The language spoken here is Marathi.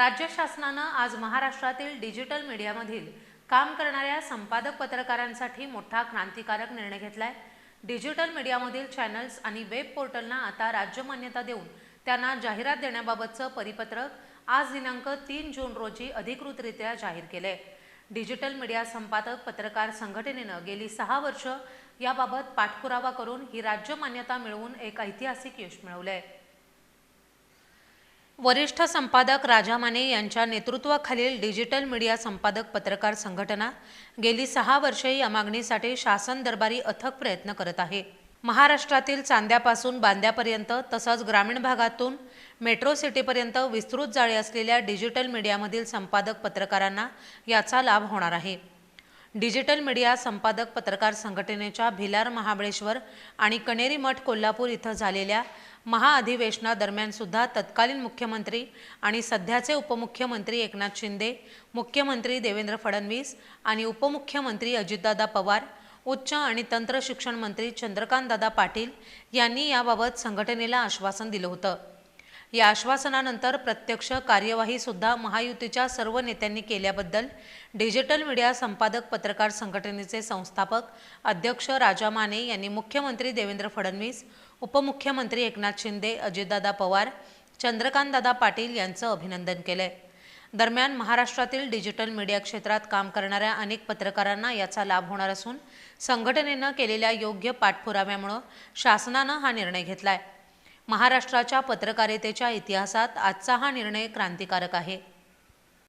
राज्य शासनानं आज महाराष्ट्रातील डिजिटल मीडियामधील काम करणाऱ्या संपादक पत्रकारांसाठी मोठा क्रांतिकारक निर्णय घेतलाय. डिजिटल मीडियामधील चॅनल्स आणि वेब पोर्टलना आता राज्य मान्यता देऊन त्यांना जाहिरात देण्याबाबतचं परिपत्रक आज दिनांक तीन जून रोजी अधिकृतरित्या जाहीर केले डिजिटल मीडिया संपादक पत्रकार संघटनेनं गेली सहा वर्ष याबाबत पाठपुरावा करून ही राज्य मान्यता मिळवून एक ऐतिहासिक यश मिळवलं आहे वरिष्ठ संपादक राजा माने यांच्या नेतृत्वाखालील डिजिटल मीडिया संपादक पत्रकार संघटना गेली सहा वर्षे या मागणीसाठी शासन दरबारी अथक प्रयत्न करत आहे. महाराष्ट्रातील चांद्यापासून बांद्यापर्यंत तसंच ग्रामीण भागातून मेट्रो सिटीपर्यंत विस्तृत जाळी असलेल्या डिजिटल मीडियामधील संपादक पत्रकारांना याचा लाभ होणार आहे. डिजिटल मीडिया संपादक पत्रकार संघटनेच्या भिलार महाबळेश्वर आणि कणेरी मठ कोल्हापूर इथं झालेल्या महाअधिवेशनादरम्यान सुद्धा तत्कालीन मुख्यमंत्री आणि सध्याचे उपमुख्यमंत्री एकनाथ शिंदे मुख्यमंत्री देवेंद्र फडणवीस आणि उपमुख्यमंत्री अजितदादा पवार उच्च आणि तंत्र शिक्षण मंत्री चंद्रकांतदादा पाटील यांनी याबाबत संघटनेला आश्वासन दिलं होतं. या आश्वासनानंतर प्रत्यक्ष कार्यवाही सुद्धा महायुतीच्या सर्व नेत्यांनी केल्याबद्दल डिजिटल मीडिया संपादक पत्रकार संघटनेचे संस्थापक अध्यक्ष राजा माने यांनी मुख्यमंत्री देवेंद्र फडणवीस उपमुख्यमंत्री एकनाथ शिंदे अजितदादा पवार चंद्रकांतदादा पाटील यांचं अभिनंदन केलंय. दरम्यान महाराष्ट्रातील डिजिटल मीडिया क्षेत्रात काम करणाऱ्या अनेक पत्रकारांना याचा लाभ होणार असून संघटनेनं केलेल्या योग्य पाठपुराव्यामुळं शासनानं हा निर्णय घेतला आहे महाराष्ट्राच्या पत्रकारितेच्या इतिहासात आजचा हा निर्णय क्रांतिकारक आहे.